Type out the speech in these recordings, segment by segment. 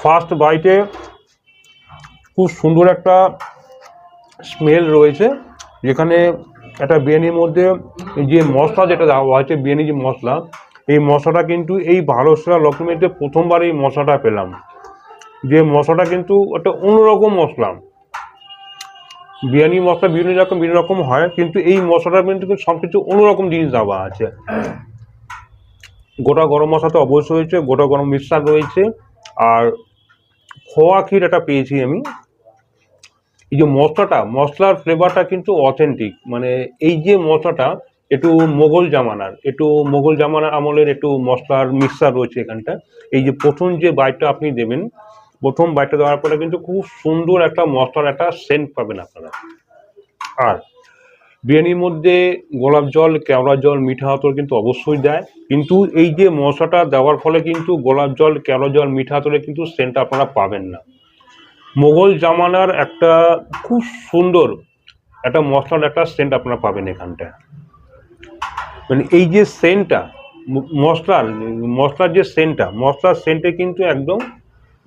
First বাইটে খুব সুন্দর একটা স্মেল রয়েছে, যেখানে একটা বিরিয়ানির মধ্যে যে মশলা যেটা দেওয়া হয়েছে, বিরিয়ানি যে মশলা, এই মশলাটা কিন্তু এই ভারত সেরা লক্ষ্মীতে প্রথমবার এই মশলাটা পেলাম। যে মশলাটা কিন্তু একটা অন্যরকম মশলা। বিরিয়ানি মশলা বিভিন্ন রকম বিভিন্ন রকম হয়, কিন্তু এই মশলাটা কিন্তু সব কিছু অন্যরকম জিনিস দেওয়া আছে। গোটা গরম মশলা তো অবশ্যই রয়েছে, গোটা গরম মিক্সার রয়েছে। আর খোয়া ক্ষীর এটা পেয়েছি আমি। এই যে মশলাটা, মশলার ফ্লেভারটা কিন্তু অথেন্টিক মানে এই যে মশলাটা, একটু মোগল জামানার, একটু মোগল জামানার আমলের একটু মশলার মিক্সার রয়েছে এখানটা। এই যে প্রথম যে বাইটটা আপনি দেবেন, প্রথম বাইটটা দেওয়ার পরে কিন্তু খুব সুন্দর একটা মশলার একটা সেন্ট পাবেন আপনারা। আর বিরিয়ানির মধ্যে গোলাপ জল, কেওড়া জল, মিঠা আতর কিন্তু অবশ্যই দেয়। কিন্তু এই যে মশলাটা দেওয়ার ফলে কিন্তু গোলাপ জল, কেওড়া জল, মিঠা আতরে কিন্তু সেন্টটা আপনারা পাবেন না। মোগল জামানার একটা খুব সুন্দর একটা মশলার একটা সেন্ট আপনারা পাবেন এখানটায়। মানে এই যে সেন্টটা মশলার মশলার যে সেন্টটা, মশলার সেন্টে কিন্তু একদম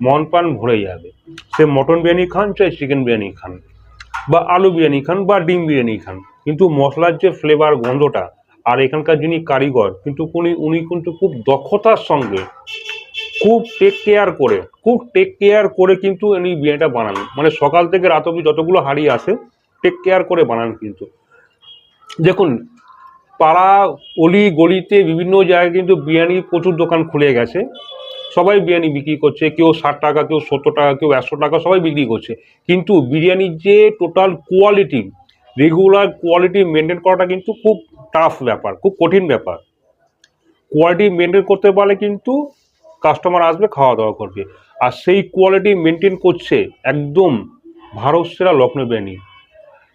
মন প্রাণ ভরে যাবে। সে মটন বিরিয়ানি খান চাই চিকেন বিরিয়ানি খান, বা আলু বিরিয়ানি খান, বা ডিম বিরিয়ানি খান। কিন্তু মশলার যে ফ্লেভার গন্ধটা, আর এখানকার যিনি কারিগর, কিন্তু উনি উনি কিন্তু খুব দক্ষতার সঙ্গে খুব টেক কেয়ার করে, খুব টেক কেয়ার করে কিন্তু উনি বিরিয়ানিটা বানান। মানে সকাল থেকে রাত অবধি যতগুলো হাড়ি আসে টেক কেয়ার করে বানান কিন্তু। দেখুন, পাড়া, অলি, গলিতে বিভিন্ন জায়গায় কিন্তু বিরিয়ানি প্রচুর দোকান খুলে গেছে। সবাই বিরিয়ানি বিক্রি করছে, কেউ ষাট টাকা, কেউ সত্তর টাকা, কেউ একশো টাকা, সবাই বিক্রি করছে। কিন্তু বিরিয়ানির যে total quality regular quality maintain করাটা কিন্তু খুব টাফ ব্যাপার, খুব কঠিন ব্যাপার। কোয়ালিটি মেনটেন করতে পারলে কিন্তু কাস্টমার আসবে খাওয়া দাওয়া করবে। আর সেই কোয়ালিটি মেনটেন করছে একদম ভারত সেরা লক্ষ্ণৌ বিরিয়ানি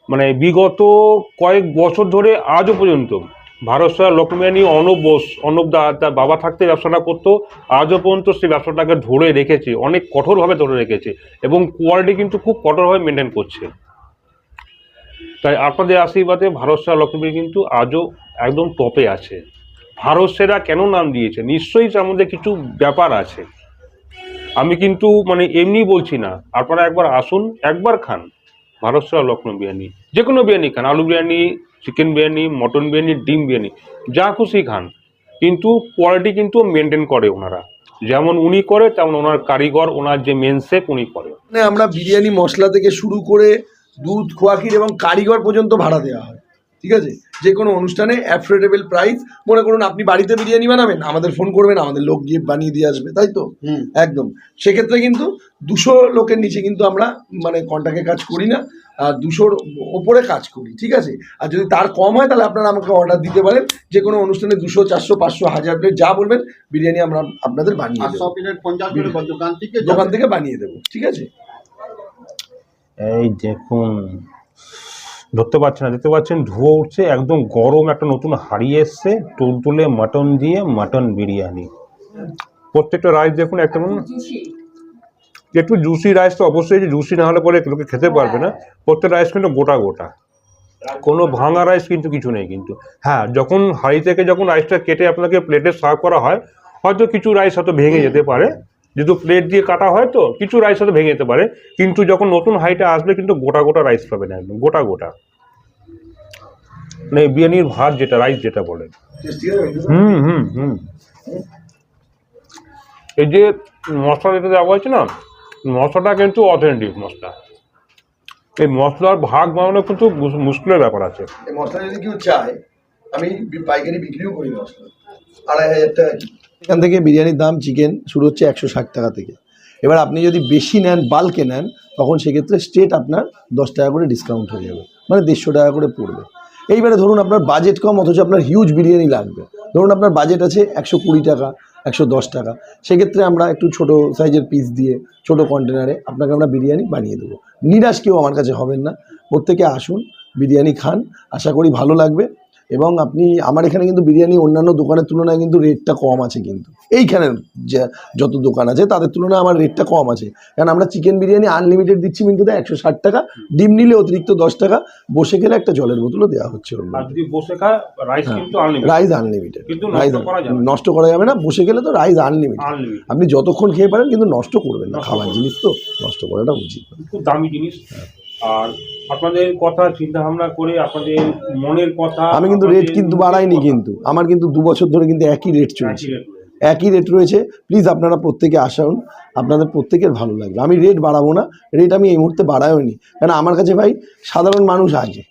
মানে বিগত কয়েক বছর ধরে আজও পর্যন্ত ভারত সেরা লক্ষ্ণৌ বিরিয়ানি অর্ণব বোস, অর্ণব দা, তার বাবা থাকতে ব্যবসাটা করতো, আজও পর্যন্ত সেই ব্যবসাটাকে ধরে রেখেছে, অনেক কঠোরভাবে ধরে রেখেছে এবং কোয়ালিটি কিন্তু খুব কঠোরভাবে মেনটেন করছে। তাই আপনাদের আশীর্বাদে ভারত সেরা লক্ষ্মী কিন্তু আজও একদম টপে আছে। ভারত সেরা কেন নাম দিয়েছে? নিশ্চয়ই তার মধ্যে কিছু ব্যাপার আছে। আমি কিন্তু মানে এমনি বলছি না, আপনারা একবার আসুন, একবার খান। ভারত সেরা লক্ষ্ণৌ বিরিয়ানি যে কোনো বিরিয়ানি খান, আলু বিরিয়ানি, চিকেন বিরিয়ানি, মটন বিরিয়ানি, ডিম বিরিয়ানি, যা খুশি খান। কিন্তু কোয়ালিটি কিন্তু মেনটেন করে ওনারা। যেমন উনি করে, তেমন ওনার কারিগর, ওনার যে মেন উনি করে। মানে আমরা বিরিয়ানি মশলা থেকে শুরু করে দুধ খোয়াকির এবং কারিগর পর্যন্ত ভাড়া দেওয়া হয়। ঠিক আছে? যে কোনো অনুষ্ঠানে অ্যাফোর্ডেবল প্রাইস মনে করুন আপনি বাড়িতে বিরিয়ানি বানাবেন আমাদের ফোন করবেন আমাদের লোক গিয়ে বানিয়ে দিয়ে আসবে তাই তো? একদম। সেক্ষেত্রে কিন্তু দুশো লোকের নিচে কিন্তু আমরা মানে কন্ট্যাক্টে কাজ করি না আর দুশোর ওপরে কাজ করি ঠিক আছে? আর যদি তার কম হয় তাহলে আপনারা আমাকে অর্ডার দিতে পারেন। যে কোনো অনুষ্ঠানে দুশো চারশো পাঁচশো হাজার প্লেট যা বলবেন বিরিয়ানি আমরা আপনাদের বানিয়ে দেবো। দোকান থেকে বানিয়ে দেবো ঠিক আছে? এই দেখুন। ধরতে পারছেন না দেখতে পাচ্ছেন ধুয়ো উঠছে একদম গরম একটা নতুন হাড়ি এসছে তুলতুলে মাটন দিয়ে মাটন বিরিয়ানি। প্রত্যেকটা রাইস দেখুন একটা একটু জুসি রাইস তো অবশ্যই জুসি না হলে পরে লোকে খেতে পারবে না। প্রত্যেক রাইস কিন্তু গোটা গোটা। কোনো ভাঙা রাইস কিন্তু কিছু নেই কিন্তু। হ্যাঁ যখন হাঁড়ি থেকে যখন রাইসটা কেটে আপনাকে প্লেটে সার্ভ করা হয় হয়তো কিছু রাইস হয়তো ভেঙে যেতে পারে। যেহেতু প্লেট দিয়ে কাটা হয় তো কিছু রাইস হয়তো ভেঙে যেতে পারে। কিন্তু যখন নতুন হাইটা আসবে কিন্তু গোটা গোটা রাইস পাবেন একদম, গোটা গোটা। মানে বিরিয়ানির ভাত যেটা রাইস যেটা বলে হুম হুম হুম। এই যে মশলা যেটা দেওয়া হয়েছে না, মশলাটা কিন্তু অথেন্টিক মশলা। এই মশলার ভাগ বানানো কিন্তু মুশকিলের ব্যাপার আছে। মশলা যদি কেউ চায়, আমি পাইকারি বিক্রিও করি মশলা। আড়াই হাজার টাকা এখান থেকে বিরিয়ানির দাম চিকেন শুরু হচ্ছে একশো ষাট টাকা থেকে। এবার আপনি যদি বেশি নেন, বাল্কে নেন, তখন সেক্ষেত্রে স্টেট আপনার দশ টাকা করে ডিসকাউন্ট হয়ে যাবে। মানে দেড়শো টাকা করে পড়বে। এইবারে ধরুন আপনার বাজেট কম, অথচ আপনার হিউজ বিরিয়ানি লাগবে। ধরুন আপনার বাজেট আছে একশো কুড়ি টাকা, একশো দশ টাকা। সেক্ষেত্রে আমরা একটু ছোট সাইজের পিস দিয়ে, ছোট কন্টেনারে আপনাকে আমরা বিরিয়ানি বানিয়ে দেবো। নিরাশ কেউ আমার কাছে হবেন না। প্রত্যেকে আসুন, বিরিয়ানি খান। আশা করি ভালো লাগবে। এবং আপনি আমার এখানে কিন্তু বিরিয়ানি অন্যান্য দোকানের তুলনায় কিন্তু রেটটা কম আছে কিন্তু। এইখানে যে যত দোকান আছে তাদের তুলনায় আমার রেটটা কম আছে। কারণ আমরা চিকেন বিরিয়ানি আনলিমিটেড দিচ্ছি কিন্তু একশো ষাট টাকা ডিম নিলে অতিরিক্ত দশ টাকা বসে গেলে একটা জলের বোতলও দেওয়া হচ্ছে রাইস হ্যাঁ। আনলিমিটেড রাইস নষ্ট করা যাবে না। বসে গেলে তো রাইস আনলিমিটেড আপনি যতক্ষণ খেয়ে পারেন কিন্তু নষ্ট করবেন না। খাবার জিনিস তো নষ্ট করাটা উচিত। খুব দামি জিনিস। আর আপনাদের কথা চিন্তা ভাবনা করে আপনাদের মনের কথা আমি কিন্তু রেট কিন্তু বাড়াইনি কিন্তু। আমার কিন্তু দু বছর ধরে কিন্তু একই রেট চলছে। একই। রেট রয়েছে। প্লিজ আপনারা প্রত্যেকে আসুন। আপনাদের প্রত্যেকের ভালো লাগবে। আমি রেট বাড়াবো না। রেট আমি এই মুহূর্তে বাড়াইও নি কারণ আমার কাছে ভাই সাধারণ মানুষ আছে।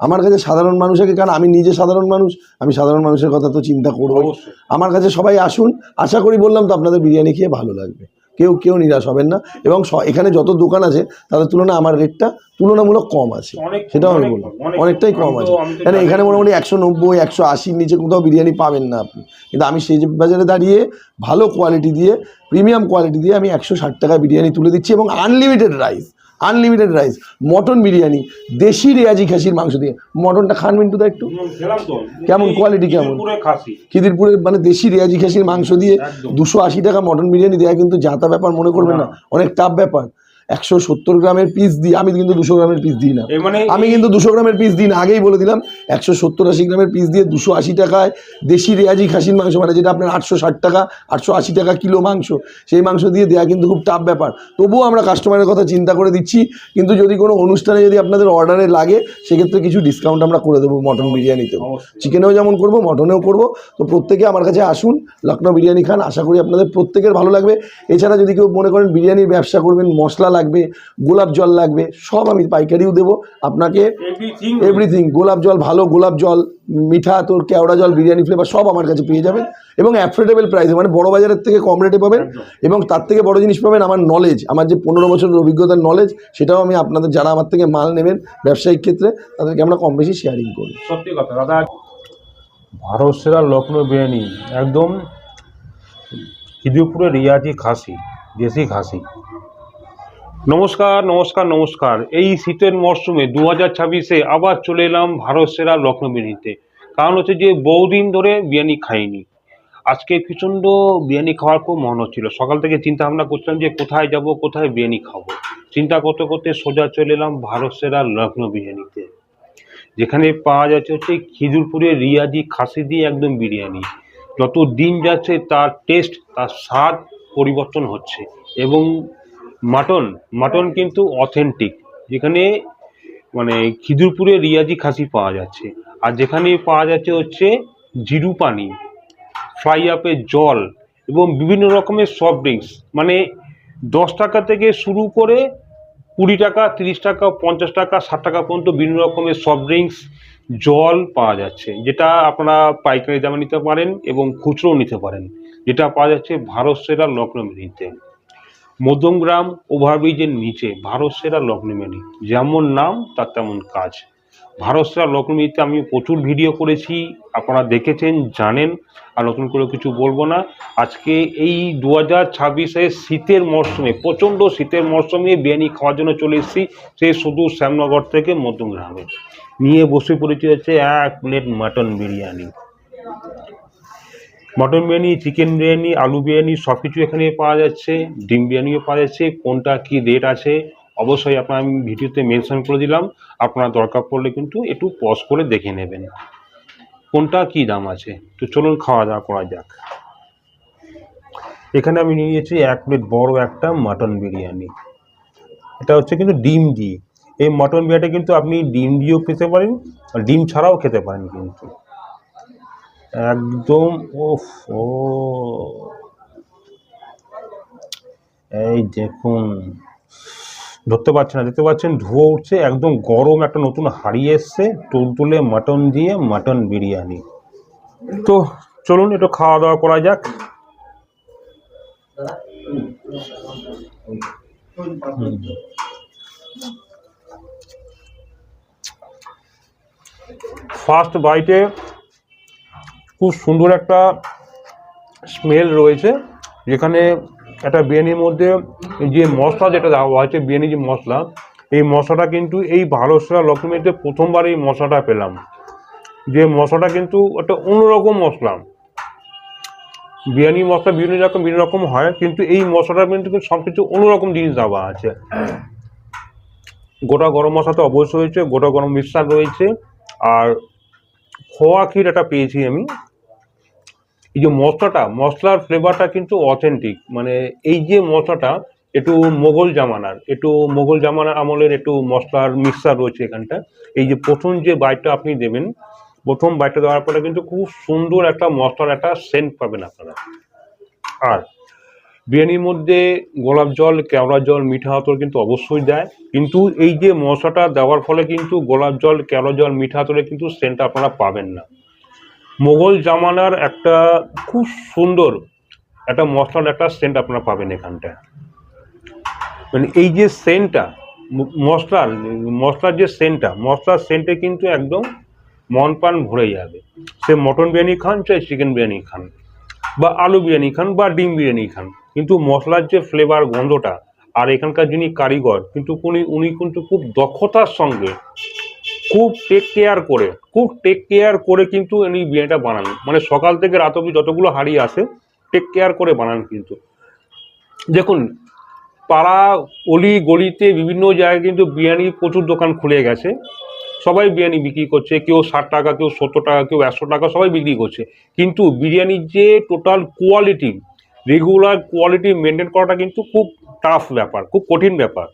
আমার কাছে সাধারণ মানুষ আছে কারণ আমি নিজে সাধারণ মানুষ। আমি সাধারণ মানুষের কথা তো চিন্তা করব আমার কাছে সবাই আসুন। আশা করি বললাম তো আপনাদের বিরিয়ানি খেয়ে ভালো লাগবে। কেউ কেউ নিরাশ হবেন না। এবং এখানে যত দোকান আছে তাদের তুলনায় আমার রেটটা তুলনামূলক কম আছে। সেটাও আমি বলব। অনেকটাই কম। আছে। কেন এখানে মোটামুটি একশো নব্বই একশো আশির নিচে কোথাও বিরিয়ানি পাবেন না আপনি। কিন্তু আমি সেই বাজারে দাঁড়িয়ে ভালো কোয়ালিটি দিয়ে প্রিমিয়াম কোয়ালিটি দিয়ে আমি একশো ষাট টাকা বিরিয়ানি তুলে দিচ্ছি এবং unlimited rice unlimited rice mutton biryani দেশি রেয়াজি খাসির মাংস দিয়ে। মটনটা খান মিন্টু দা একটু। কেমন কোয়ালিটি কেমন? পুরো খিদিরপুরের মানে দেশি রেয়াজি খাসির মাংস দিয়ে দুশো আশি টাকা মটন বিরিয়ানি দেওয়া কিন্তু যাতা ব্যাপার মনে করবেন না। অনেক টাফ ব্যাপার। একশো সত্তর গ্রামের পিস দিই আমি কিন্তু দুশো গ্রামের পিস দিই না। মানে আমি কিন্তু দুশো গ্রামের পিস দিই না আগেই বলে দিলাম একশো সত্তর আশি গ্রামের পিস দিয়ে দুশো আশি টাকায় দেশি রেয়াজি খাসির মাংস মানে যেটা আপনার আটশো ষাট টাকা আটশো আশি টাকা কিলো মাংস সেই মাংস দিয়ে দেওয়া কিন্তু খুব টাফ ব্যাপার। তবুও আমরা কাস্টমারের কথা চিন্তা করে দিচ্ছি কিন্তু যদি কোনো অনুষ্ঠানে যদি আপনাদের অর্ডারে লাগে সেক্ষেত্রে কিছু ডিসকাউন্ট আমরা করে দেবো মটন বিরিয়ানিতেও। অবশ্যই। চিকেনেও যেমন করব মটনেও করব তো প্রত্যেকে আমার কাছে আসুন লখনৌ বিরিয়ানি খান আশা করি আপনাদের প্রত্যেকের ভালো লাগবে। এছাড়া যদি কেউ মনে করেন বিরিয়ানির ব্যবসা করবেন মশলা লাগবে গোলাপ জল লাগবে সব আমি পাইকারিও দেবো। আপনাকে এভরিথিং এভরিথিং গোলাপ জল ভালো গোলাপ জল মিঠা তোর কেওড়া জল বিরিয়ানি ফ্লেভার সব আমার কাছে পেয়ে যাবেন। এবং অ্যাফোর্ডেবল প্রাইসে মানে বড় বাজারের থেকে কম রেটে পাবেন। এবং তার থেকে বড় জিনিস পাবেন আমার নলেজ আমার যে পনেরো বছরের অভিজ্ঞতার নলেজ সেটাও আমি আপনাদের যারা আমার থেকে মাল নেবেন ব্যবসায়িক ক্ষেত্রে তাদেরকে আমরা কম বেশি শেয়ারিং করি। সত্যি কথা দাদা। ভারত সেরা লখনৌ বিরিয়ানি একদম খিদিরপুরে রিয়াজি খাসি দেশি খাসি। নমস্কার নমস্কার নমস্কার। এই শীতের মরশুমে দু হাজার ছাব্বিশে আবার চলে এলাম ভারত সেরা বিরিয়ানিতে কারণ হচ্ছে যে বহুদিন ধরে বিরিয়ানি খাইনি। আজকে প্রচণ্ড বিরিয়ানি খাওয়ার খুব মন হচ্ছিল। সকাল থেকে চিন্তা ভাবনা করছিলাম যে কোথায় যাব, কোথায় বিরিয়ানি খাব। চিন্তা করতে করতে সোজা চলে এলাম ভারত সেরা লখনৌ বিরিয়ানিতে যেখানে পাওয়া যাচ্ছে হচ্ছে খিজুরপুরের রিয়াজি খাসি দিয়ে একদম বিরিয়ানি। যত দিন যাচ্ছে তার টেস্ট তার স্বাদ পরিবর্তন হচ্ছে এবং মাটন মাটন কিন্তু অথেন্টিক যেখানে মানে খিজুরপুরে রিয়াজি খাসি পাওয়া যাচ্ছে। আর যেখানে পাওয়া যাচ্ছে হচ্ছে জিরু পানি ফ্রাই আপের জল এবং বিভিন্ন রকমের সফট ড্রিঙ্কস মানে দশ টাকা থেকে শুরু করে কুড়ি টাকা, তিরিশ টাকা, পঞ্চাশ টাকা, ষাট টাকা পর্যন্ত বিভিন্ন রকমের সফট ড্রিঙ্কস জল পাওয়া যাচ্ছে। যেটা আপনারা পাইকারি দামে নিতে পারেন এবং খুচরোও নিতে পারেন। যেটা পাওয়া যাচ্ছে ভারত সেরা লখনৌ মিনিতে মধ্যমগ্রাম ওভারব্রিজের নিচে ভারত সেরা লখনৌ মিনি যেমন নাম, তার তেমন কাজ। ভারত সেরা লখনৌ মিনিতে আমি প্রচুর ভিডিও করেছি, আপনারা দেখেছেন, জানেন, আর নতুন করে কিছু বলব না। আজকে এই দু হাজার ছাব্বিশের শীতের মরশুমে, প্রচণ্ড শীতের মরশুমে বিরিয়ানি খাওয়ার জন্য চলে এসেছি, সে শুধু শ্যামনগর থেকে মধ্যমগ্রামে। নিয়ে বসে পড়েছি হচ্ছে এক plate mutton biryani. Mutton biryani, chicken biryani, আলু বিরিয়ানি সব কিছু এখানে পাওয়া যাচ্ছে। ডিম বিরিয়ানিও পাওয়া যাচ্ছে। কোনটা কি রেট আছে, অবশ্যই আপনার আমি ভিডিওতে মেনশন করে দিলাম। আপনার দরকার পড়লে কিন্তু একটু পজ করে দেখে নেবেন। কোনটা কি দাম আছে? তো চলুন খাওয়া দাওয়া করা যাক। এখানে আমি নিয়ে নিয়েছি এক প্লেট বড় একটা মাটন বিরিয়ানি। এটা হচ্ছে কিন্তু ডিম দিয়ে। এই মটন বিরিয়ানিটা কিন্তু আপনি ডিম দিয়েও খেতে পারেন ডিম ছাড়াও খেতে পারেন কিন্তু। একদম ওফ ও। এই দেখুন, ধরতে পারছেন না, দেখতে পাচ্ছেন ধোয়া উঠছে, একদম গরম একটা নতুন হাড়ি এসছে, তুলতুলে মাটন দিয়ে মাটন বিরিয়ানি। তো চলুন, একটু খাওয়া দাওয়া করা যাক। ফার্স্ট বাইটে খুব সুন্দর একটা স্মেল রয়েছে। যেখানে একটা বিরিয়ানির মধ্যে যে মশলা যেটা দেওয়া হয়েছে বিরিয়ানি যে মশলা, এই মশলাটা কিন্তু এই ভারত সেরা লক্ষ্মীতে প্রথমবার এই মশলাটা পেলাম। যে মশলাটা কিন্তু একটা অন্যরকম মশলা। বিরিয়ানি মশলা বিভিন্ন রকম বিভিন্ন রকম হয়, কিন্তু এই মশলাটা কিন্তু সব কিছু অন্যরকম জিনিস দেওয়া আছে। গোটা গরম মশলা তো অবশ্যই রয়েছে, গোটা গরম মিক্সার রয়েছে, আর খোয়া ক্ষীর একটা পেয়েছি আমি। এই যে মশলাটা, মশলার ফ্লেভারটা কিন্তু অথেন্টিক মানে এই যে মশলাটা, একটু মোগল জামানার, একটু মোগল জামানার আমলের একটু মশলার মিক্সার রয়েছে এখানটা। এই যে প্রথম যে বাইটটা আপনি দেবেন, প্রথম বাইটটা দেওয়ার পরে কিন্তু খুব সুন্দর একটা মশলার একটা সেন্ট পাবেন আপনারা। আর বিরিয়ানির মধ্যে গোলাপ জল, কেওড়া জল, মিঠা আতর কিন্তু অবশ্যই দেয়। কিন্তু এই যে মশলাটা দেওয়ার ফলে কিন্তু গোলাপ জল, কেওড়া জল, মিঠা আতরে কিন্তু সেন্টটা আপনারা পাবেন না। মোগল জামানার একটা খুব সুন্দর একটা মশলার একটা সেন্ট আপনারা পাবেন এখানটায়। মানে এই যে সেন্টটা মশলার মশলার যে সেন্টটা মশলার সেন্টে কিন্তু একদম মন প্রাণ ভরে যাবে। সে মটন বিরিয়ানি খান চাই চিকেন বিরিয়ানি খান, বা আলু বিরিয়ানি খান, বা ডিম বিরিয়ানি খান। কিন্তু মশলার যে ফ্লেভার গন্ধটা, আর এখানকার যিনি কারিগর, কিন্তু উনি উনি কিন্তু খুব দক্ষতার সঙ্গে খুব টেক কেয়ার করে, খুব টেক কেয়ার করে কিন্তু উনি বিরিয়ানিটা বানান। মানে সকাল থেকে রাত অবধি যতগুলো হাড়ি আসে টেক কেয়ার করে বানান কিন্তু। দেখুন, পাড়া, অলি, গলিতে বিভিন্ন জায়গায় কিন্তু বিরিয়ানি প্রচুর দোকান খুলে গেছে। সবাই বিরিয়ানি বিক্রি করছে, কেউ ষাট টাকা, কেউ সত্তর টাকা, কেউ একশো টাকা, সবাই বিক্রি করছে। কিন্তু বিরিয়ানির যে total quality regular quality maintain করাটা কিন্তু খুব টাফ ব্যাপার, খুব কঠিন ব্যাপার।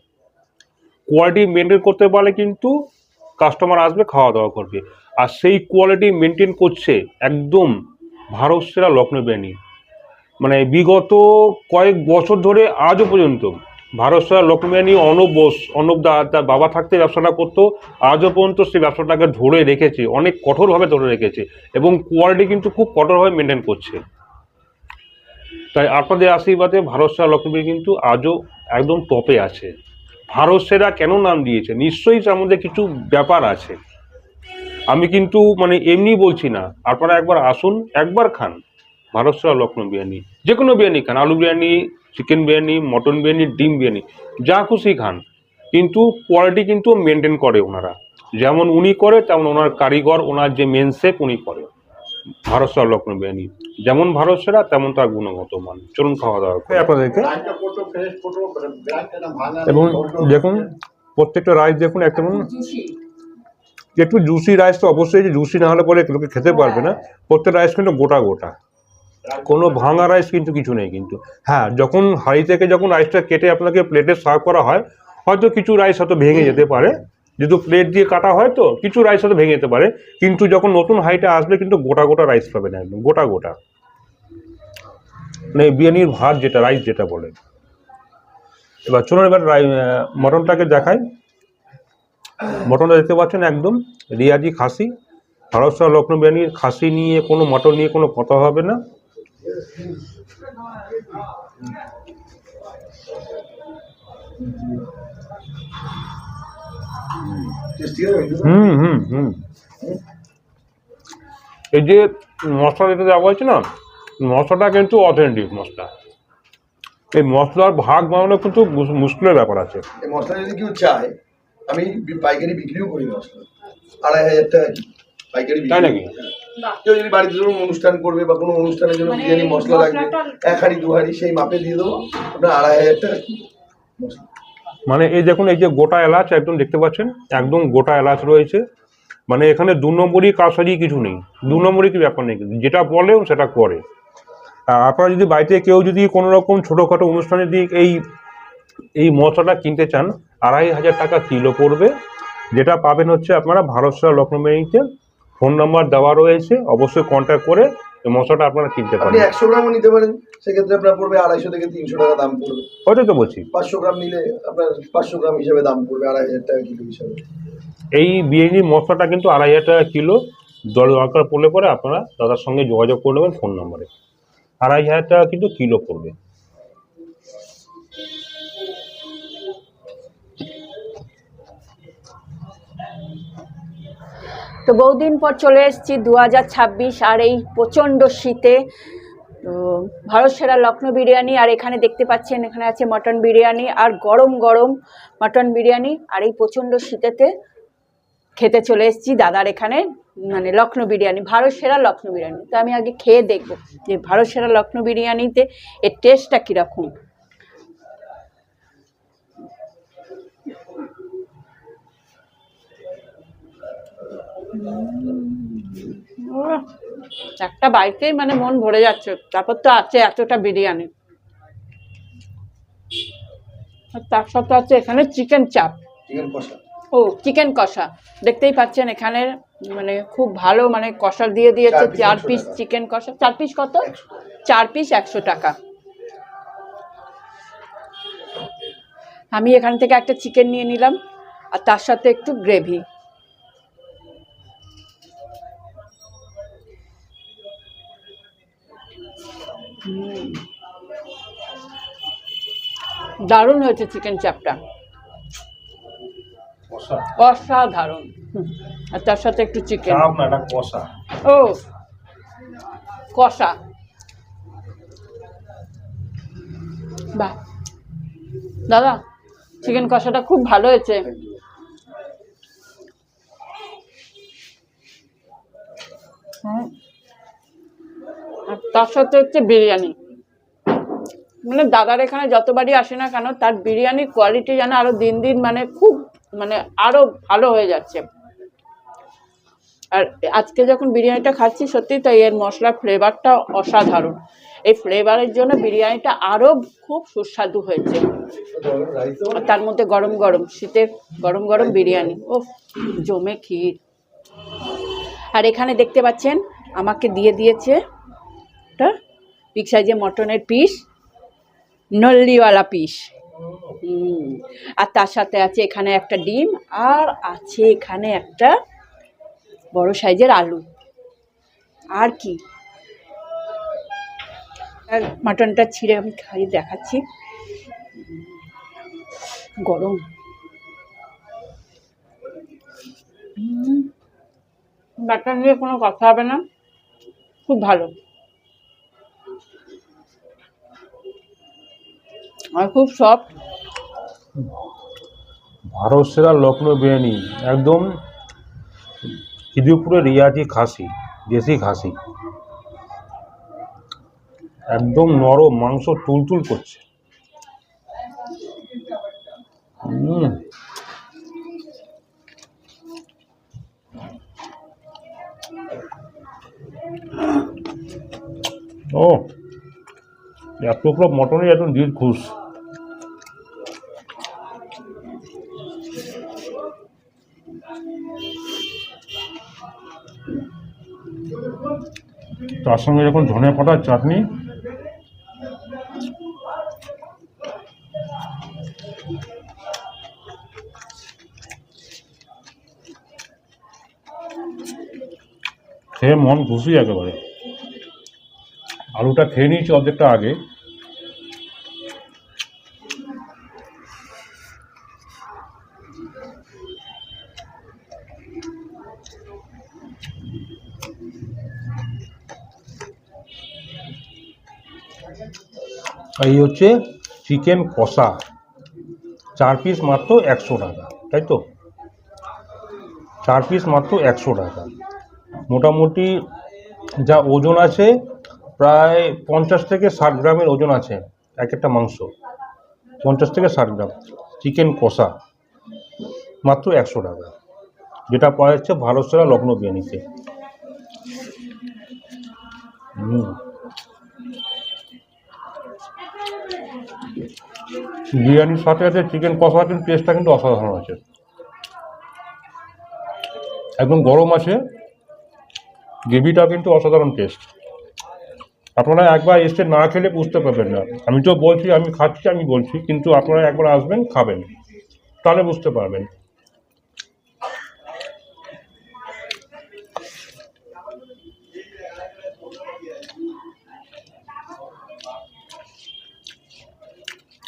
কোয়ালিটি মেনটেন করতে পারলে কিন্তু কাস্টমার আসবে খাওয়া দাওয়া করবে। আর সেই কোয়ালিটি মেনটেন করছে একদম ভারত সেরা লক্ষ্ণৌ বিরিয়ানি মানে বিগত কয়েক বছর ধরে আজও পর্যন্ত ভারত সেরা লক্ষ্ণৌ বিরিয়ানি অনব বোস, অনব দা, তার বাবা থাকতে ব্যবসাটা করতো, আজও পর্যন্ত সেই ব্যবসাটাকে ধরে রেখেছে, অনেক কঠোরভাবে ধরে রেখেছে এবং কোয়ালিটি কিন্তু খুব কঠোরভাবে মেনটেন করছে। তাই আপনাদের আশীর্বাদে ভারত সেরা বিরিয়ানি কিন্তু আজও একদম টপে আছে। ভারত সেরা কেন নাম দিয়েছে? নিশ্চয়ই তার মধ্যে কিছু ব্যাপার আছে। আমি কিন্তু মানে এমনি বলছি না। আপনারা একবার আসুন, একবার খান। ভারত সেরা লক্ষ্ণৌ বিরিয়ানি। যে কোনো বিরিয়ানি খান। আলু বিরিয়ানি, চিকেন বিরিয়ানি, মটন বিরিয়ানি, ডিম বিরিয়ানি, যা খুশি খান। কিন্তু কোয়ালিটি কিন্তু মেনটেন করে ওনারা। যেমন উনি করে, তেমন ওনার কারিগর, ওনার যে মেন উনি করে। ভারত সেরা বিরিয়ানি যেমন ভারত সেরা তেমন তার গুণগত মান। চলুন খাওয়া দাওয়া করে। আপনাদেরকে। রাইসটা ভাঙা এবং দেখুন প্রত্যেকটা রাইস দেখুন একটা একটু জুসি রাইস তো অবশ্যই যে জুসি না হলে পরে লোকে খেতে পারবে না। প্রত্যেকটা রাইস কিন্তু গোটা গোটা। কোনো ভাঙা রাইস কিন্তু কিছু নেই কিন্তু। হ্যাঁ যখন হাঁড়ি থেকে যখন রাইসটা কেটে আপনাকে প্লেটে সার্ভ করা হয় হয়তো কিছু রাইস হয়তো ভেঙে যেতে পারে। যেহেতু প্লেট দিয়ে কাটা হয় তো কিছু রাইস হয়তো ভেঙে যেতে পারে, কিন্তু যখন নতুন হাইটা আসবে কিন্তু গোটা গোটা রাইস পাবেন একদম, গোটা গোটা। মানে বিরিয়ানির ভাত যেটা রাইস যেটা বলে। এবার চলুন এবার মটনটাকে দেখাই। মটনটা দেখতে পাচ্ছেন একদম রিয়াজি খাসি, ভারত সেরা লক্ষ্ণৌ বিরিয়ানির খাসি নিয়ে কোনো মটন নিয়ে কোনো কথা হবে না। হুম হুম হুম। এই যে মশলা যেটা দেওয়া হয়েছে না মশলাটা কিন্তু অথেন্টিক মশলা। এই মশলার ভাগ বানানো কিন্তু মুশকিলের ব্যাপার আছে। এই মশলা যদি কেউ চায় আমি পাইকারি বিক্রিও করি মশলা। আড়াই হাজার টাকা কি পাইকারি তাই নাকি? কেউ যদি বাড়িতে ধরুন অনুষ্ঠান করবে বা কোনো অনুষ্ঠানের জন্য মানে বিরিয়ানি মশলা লাগবে এক হাঁড়ি দু হাঁড়ি সেই মাপে দিয়ে দেবো আপনার আড়াই হাজার টাকা কি মশলা। মানে এই দেখুন, এই যে গোটা এলাচ একদম দেখতে পাচ্ছেন, একদম গোটা এলাচ রয়েছে। মানে এখানে দু নম্বরই কারসাজি কিছু নেই, দু নম্বরই কি ব্যাপার নেই, যেটা বলে সেটা করে। আপনারা যদি বাড়িতে কেউ যদি কোনো রকম ছোটোখাটো অনুষ্ঠানের দিক এই এই মশলাটা কিনতে চান, আড়াই হাজার টাকা কিলো পড়বে। যেটা পাবেন হচ্ছে আপনারা ভারত সেরা লক্ষ্ণৌ ফোন নাম্বার দেওয়া রয়েছে, অবশ্যই কন্ট্যাক্ট করে মশলাটা আপনারা কিনতে আপনি পারেন। একশো গ্রামও নিতে পারেন সেক্ষেত্রে আপনার পড়বে আড়াইশো থেকে তিনশো টাকা দাম পড়বে। ওইটাই তো বলছি। পাঁচশো গ্রাম নিলে আপনার পাঁচশো গ্রাম হিসেবে দাম পড়বে আড়াই হাজার টাকা কিলো হিসাবে। এই বিরিয়ানির মশলাটা কিন্তু আড়াই হাজার টাকা কিলো। দর দরকার পড়লে পরে আপনারা দাদার সঙ্গে যোগাযোগ করে নেবেন ফোন নম্বরে। আড়াই হাজার টাকা কিন্তু কিলো পড়বে। তো বহুদিন পর চলে এসেছি দু আর এই প্রচণ্ড শীতে। তো ভারত সেরা লখনৌ বিরিয়ানি, আর এখানে দেখতে পাচ্ছেন, এখানে আছে মটন বিরিয়ানি, আর গরম গরম মটন বিরিয়ানি, আর এই প্রচণ্ড শীতেতে খেতে চলে এসেছি দাদার এখানে মানে লখনৌ বিরিয়ানি, ভারত সেরা লখনৌ বিরিয়ানি। তো আমি আগে খেয়ে দেখব যে ভারত সেরা লখনৌ বিরিয়ানিতে এর টেস্টটা কীরকম। একটা বাইকেই মানে মন ভরে যাচ্ছে তারপর তো আছে এতটা বিরিয়ানি। তার সাথে আছে এখানে চিকেন চাপ। ও চিকেন কষা। দেখতেই পাচ্ছেন এখানে মানে খুব ভালো মানে কষা দিয়ে দিয়েছে চার piece চার 100 পিস চিকেন কষা। চার পিস কত? চার পিস একশো টাকা। আমি এখান থেকে একটা চিকেন নিয়ে নিলাম আর তার সাথে একটু গ্রেভি দারুণ হয়েছে চিকেন চাপটা কষা। অসাধারণ। আর তার সাথে একটু চিকেন কষা। ও কষা। বাহ। দাদা চিকেন কষাটা খুব ভালো হয়েছে। হুম। আর তার সাথে হচ্ছে বিরিয়ানি। মানে দাদার এখানে যতবারই আসে না কেন, তার বিরিয়ানির কোয়ালিটি যেন আরও দিন দিন মানে খুব মানে আরও ভালো হয়ে যাচ্ছে। আর আজকে যখন বিরিয়ানিটা খাচ্ছি, সত্যি তাই এর মশলার ফ্লেভারটা অসাধারণ। এই ফ্লেভারের জন্য বিরিয়ানিটা আরও খুব সুস্বাদু হয়েছে। তার মধ্যে গরম গরম, শীতের গরম গরম বিরিয়ানি। ও জমে ক্ষীর। আর এখানে দেখতে পাচ্ছেন, আমাকে দিয়ে দিয়েছে এটা বিগ সাইজে মটনের পিস নল্লিওয়ালা পিস আর তার সাথে আছে এখানে একটা ডিম আর আছে এখানে একটা বড় সাইজের আলু। আর কি? আর মাটনটা ছিঁড়ে আমি খাইয়ে দেখাচ্ছি। গরম। মাটন নিয়ে কোনো কথা হবে না। খুব ভালো। আর খুব সফট ভারত সেরা লখনৌ বিরিয়ানি, একদম খিদিরপুরের রিয়াজি খাসি, দেশি খাসি। একদম নরম, মাংস টুলটুল করছে। ও, এক টুকরো মটনই একদম দিল খুশ। তার সঙ্গে যখন ধনে পাতার চাটনি। খেয়ে মন খুশি একেবারে। আলুটা খেয়ে নিয়েছি অর্ধেকটা আগে। এই হচ্ছে চিকেন কষা। চার পিস মাত্র একশো টাকা, তাই তো? চার পিস মাত্র একশো টাকা। মোটামুটি যা ওজন আছে, প্রায় পঞ্চাশ থেকে ষাট গ্রামের ওজন আছে এক একটা মাংস। পঞ্চাশ থেকে ষাট গ্রাম চিকেন কষা মাত্র একশো টাকা। যেটা পাওয়া যাচ্ছে ভারত সেরা লগ্ন বিরিয়ানিতে। হুম। বিরিয়ানির সাথে আছে চিকেন কষা কিন্তু টেস্টটা কিন্তু অসাধারণ আছে। একদম গরম আছে গ্রেভিটা কিন্তু অসাধারণ টেস্ট আপনারা একবার এসে না খেলে বুঝতে পারবেন না। আমি তো বলছি, আমি খাচ্ছি, আমি বলছি, কিন্তু আপনারা একবার আসবেন, খাবেন। তাহলে বুঝতে পারবেন।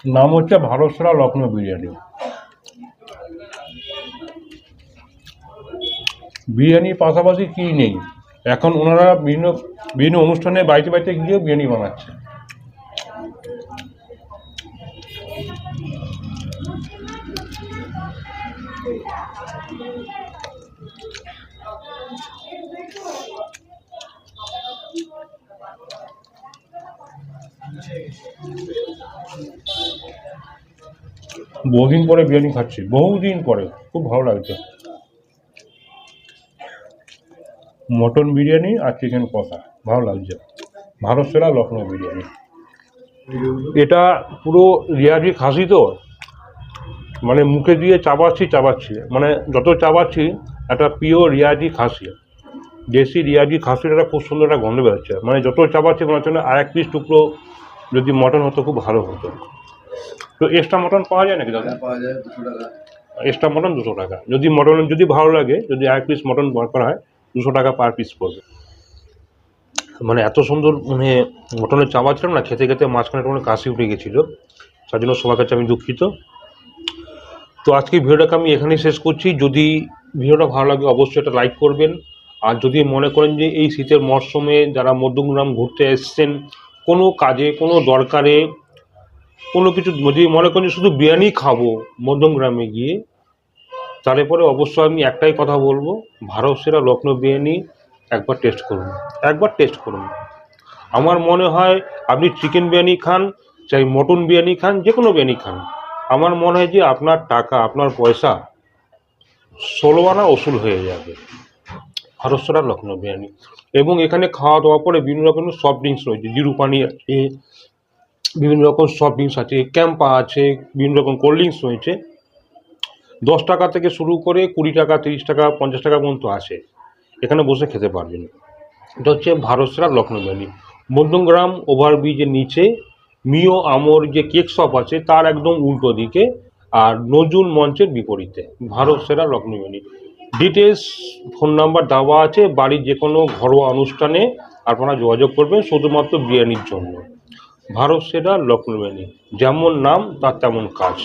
নাম হচ্ছে ভারত সেরা লখনৌ বিরিয়ানি। বিরিয়ানির পাশাপাশি কী নেই? এখন ওনারা বিভিন্ন বিভিন্ন অনুষ্ঠানে বাড়িতে বাড়িতে গিয়ে বিরিয়ানি বানাচ্ছে। বহুদিন পরে বিরিয়ানি খাচ্ছি, বহুদিন পরে, খুব ভালো লাগছে। মটন বিরিয়ানি আর চিকেন কষা, ভালো লাগছে। ভারত সেরা লখনৌ বিরিয়ানি। এটা পুরো রিয়াজি খাসি তো মানে মুখে দিয়ে চাবাচ্ছি চাবাচ্ছি মানে যত চাবাচ্ছি, একটা পিওর রিয়াজি খাসি। দেশি রিয়াজি খাসির একটা খুব সুন্দর একটা গন্ধ বেরোচ্ছে। মানে যত চাবাচ্ছি, মনে হচ্ছে না আর এক পিস টুকরো যদি মটন হতো, খুব ভালো হতো। তো এক্সট্রা মটন পাওয়া যায় নাকি দাদা? পাওয়া যায় দুশো টাকা। এক্সট্রা মটন দুশো টাকা। যদি মটন যদি ভালো লাগে যদি এক পিস মটন দরকার হয় দুশো টাকা পার পিস পড়বে। মানে এত সুন্দর মানে মটনের চাবাচ্ছিলাম না খেতে খেতে মাঝখানে একটু কাশি উঠে গেছিল। তার জন্য সবার কাছে আমি দুঃখিত। তো আজকে ভিডিওটাকে আমি এখানেই শেষ করছি। যদি ভিডিওটা ভালো লাগে অবশ্যই এটা লাইক করবেন। আর যদি মনে করেন যে এই শীতের মরশুমে যারা মধ্যমগ্রাম ঘুরতে এসছেন কোনো কাজে কোনো দরকারে কোনো কিছু যদি মনে করেন শুধু বিরিয়ানি খাব মধ্যমগ্রামে গিয়ে তাহলে পরে অবশ্যই আমি একটাই কথা বলব, ভারত সেরা লখনৌ বিরিয়ানি একবার টেস্ট করুন, একবার টেস্ট করুন। আমার মনে হয় আপনি চিকেন বিরিয়ানি খান, চাই মটন বিরিয়ানি খান যে কোনো বিরিয়ানি খান। আমার মনে হয় যে আপনার টাকা, আপনার পয়সা ষোলো আনা ওসুল হয়ে যাবে ভারত সেরা লখনৌ বিরিয়ানি। এবং এখানে খাওয়া দাওয়া পরে বিভিন্ন রকমের সফট ড্রিঙ্কস রয়েছে, জিরু পানি আছে বিভিন্ন রকম সফট ড্রিঙ্কস আছে ক্যাম্পা আছে, বিভিন্ন রকম কোল্ড ড্রিঙ্কস রয়েছে। দশ টাকা থেকে শুরু করে কুড়ি টাকা, তিরিশ টাকা, পঞ্চাশ টাকা পর্যন্ত আছে। এখানে বসে খেতে পারবেন। এটা হচ্ছে ভারত সেরা লখনৌ ভ্যালি। মধ্যমগ্রাম ওভারব্রিজের নিচে মিও আমর যে কেক শপ আছে, তার একদম উল্টো দিকে আর নজরুল মঞ্চের বিপরীতে। ভারত সেরা Lucknow valley. Details phone number দেওয়া আছে, বাড়ির যে কোনো ঘরোয়া অনুষ্ঠানে আপনারা যোগাযোগ করবেন, শুধুমাত্র বিরিয়ানির জন্য। ভারত সেরা লক্ষ্মীবাণী যেমন নাম তার তেমন কাজ।